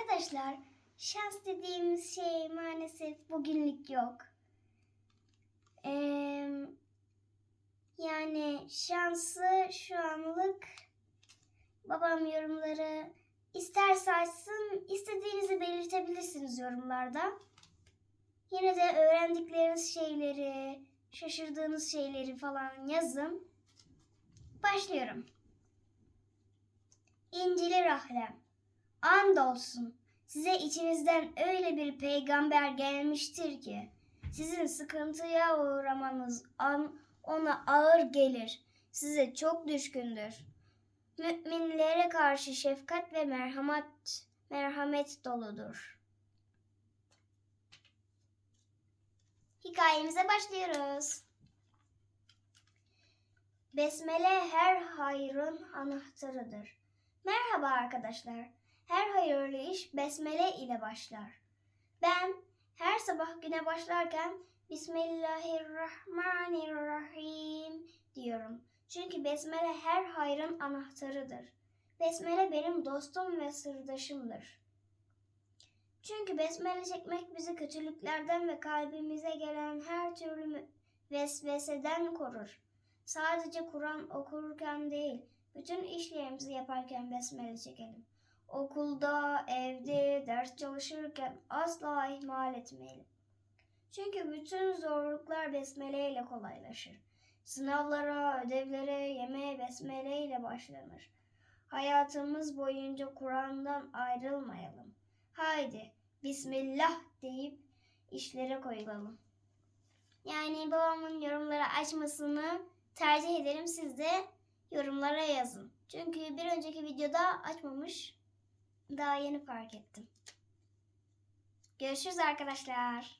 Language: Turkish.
Arkadaşlar şans dediğimiz şey maalesef bugünlük yok. Ee, yani şansı şu anlık babam yorumları isterse açsın istediğinizi belirtebilirsiniz yorumlarda. Yine de öğrendikleriniz şeyleri, şaşırdığınız şeyleri falan yazın. Başlıyorum. İncili Rahlem. Andolsun size içinizden öyle bir peygamber gelmiştir ki sizin sıkıntıya uğramanız an ona ağır gelir. Size çok düşkündür. Müminlere karşı şefkat ve merhamet merhamet doludur. Hikayemize başlıyoruz. Besmele her hayrın anahtarıdır. Merhaba arkadaşlar. Her hayırlı iş besmele ile başlar. Ben her sabah güne başlarken Bismillahirrahmanirrahim diyorum. Çünkü besmele her hayrın anahtarıdır. Besmele benim dostum ve sırdaşımdır. Çünkü besmele çekmek bizi kötülüklerden ve kalbimize gelen her türlü vesveseden korur. Sadece Kur'an okurken değil, bütün işlerimizi yaparken besmele çekelim. Okulda, evde, ders çalışırken asla ihmal etmeyelim. Çünkü bütün zorluklar besmele ile kolaylaşır. Sınavlara, ödevlere, yemeğe besmele ile başlanır. Hayatımız boyunca Kur'an'dan ayrılmayalım. Haydi Bismillah deyip işlere koyulalım. Yani babamın yorumları açmasını tercih ederim. Siz de yorumlara yazın. Çünkü bir önceki videoda açmamış. Daha yeni fark ettim. Görüşürüz arkadaşlar.